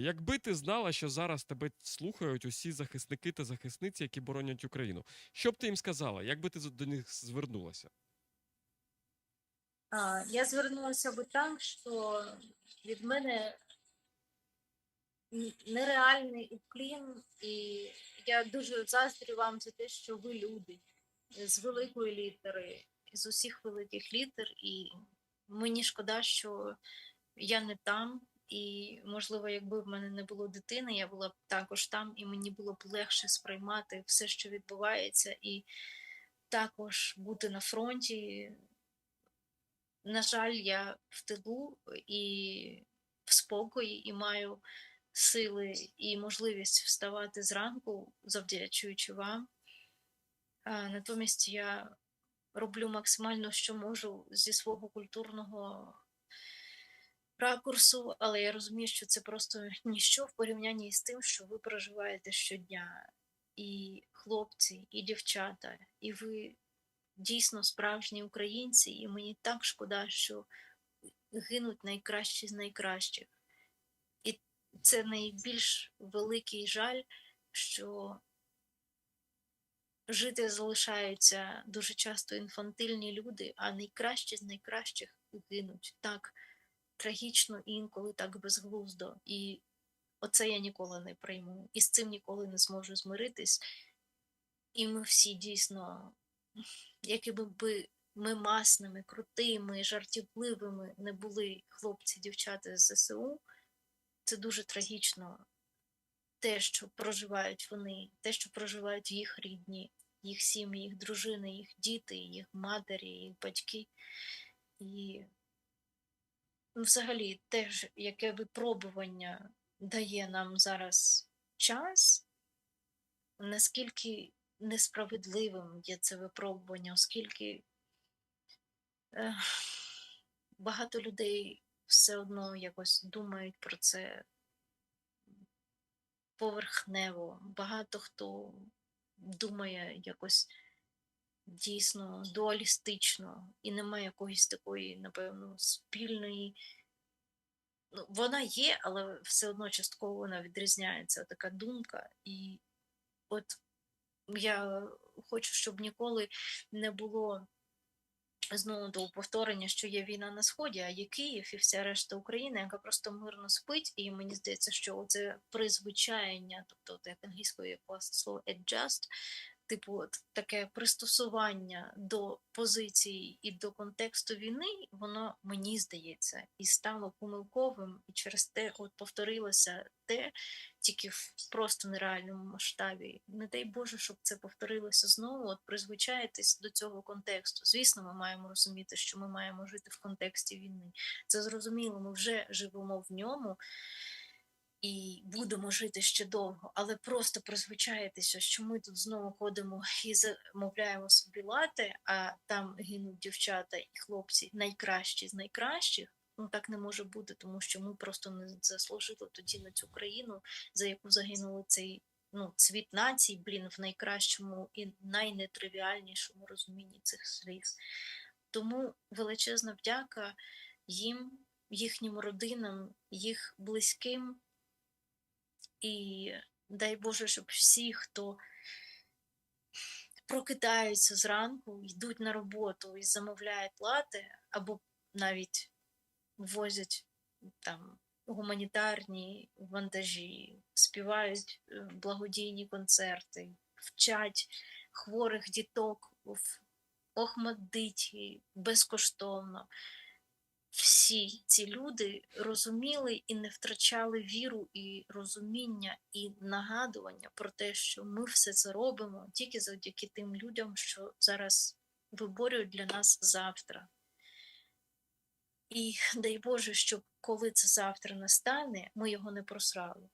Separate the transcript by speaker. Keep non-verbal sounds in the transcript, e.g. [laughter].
Speaker 1: якби ти знала, що зараз тебе слухають усі захисники та захисниці, які боронять Україну, що б ти їм сказала? Як би ти до них звернулася?
Speaker 2: А, я звернулася би так, що від мене нереальний уклін, і я дуже заздрю вам за те, що ви люди з великої літери, з усіх великих літер, і мені шкода, що я не там. І, можливо, якби в мене не було дитини, я була б також там, і мені було б легше сприймати все, що відбувається, і також бути на фронті, на жаль, я в тилу і в спокої, і маю сили і можливість вставати зранку, завдячуючи вам. Натомість я роблю максимально, що можу зі свого культурного ракурсу, але я розумію, що це просто [laughs] ніщо в порівнянні з тим, що ви проживаєте щодня. І хлопці, і дівчата, і ви дійсно справжні українці, і мені так шкода, що гинуть найкращі з найкращих. І це найбільш великий жаль, що жити залишаються дуже часто інфантильні люди, а найкращі з найкращих гинуть так трагічно і інколи так безглуздо. І оце я ніколи не прийму. І з цим ніколи не зможу змиритись. І ми всі дійсно якими би ми масними, крутими, жартівливими не були хлопці, дівчата з ЗСУ, це дуже трагічно. Те, що проживають вони, те, що проживають їх рідні, їх сім'ї, їх дружини, їх діти, їх матері, їх батьки. І ну, взагалі те, ж, яке випробування дає нам зараз час, наскільки несправедливим є це випробування, оскільки е, багато людей все одно якось думають про це поверхнево. Багато хто думає якось дійсно дуалістично і немає якоїсь такої, напевно, спільної. Ну, вона є, але все одно частково вона відрізняється така думка. І от я хочу, щоб ніколи не було знову того повторення, що є війна на сході, а є Київ і вся решта України, яка просто мирно спить. І мені здається, що це призвичаєння, тобто як англійською є слово adjust, типу, таке пристосування до позиції і до контексту війни, воно мені здається і стало помилковим, і через те от повторилося те, тільки в просто нереальному масштабі. Не дай Боже, щоб це повторилося знову. От призвичаєтесь до цього контексту. Звісно, ми маємо розуміти, що ми маємо жити в контексті війни. Це зрозуміло, ми вже живемо в ньому. І будемо жити ще довго, але просто призвичаєтеся, що ми тут знову ходимо і замовляємо собі лати, а там гинуть дівчата і хлопці найкращі з найкращих. Ну так не може бути, тому що ми просто не заслужили тоді на цю країну, за яку загинули цей ну, цвіт націй, блін, в найкращому і найнетривіальнішому розумінні цих слів. Тому величезна вдяка їм, їхнім родинам, їх близьким. І дай Боже, щоб всі, хто прокидаються зранку, йдуть на роботу і замовляють лати, або навіть возять там гуманітарні вантажі, співають е, благодійні концерти, вчать хворих діток в Охмадиті безкоштовно. Всі ці люди розуміли і не втрачали віру і розуміння і нагадування про те, що ми все це робимо тільки завдяки тим людям, що зараз виборюють для нас завтра. І дай Боже, щоб коли це завтра настане, ми його не просрали.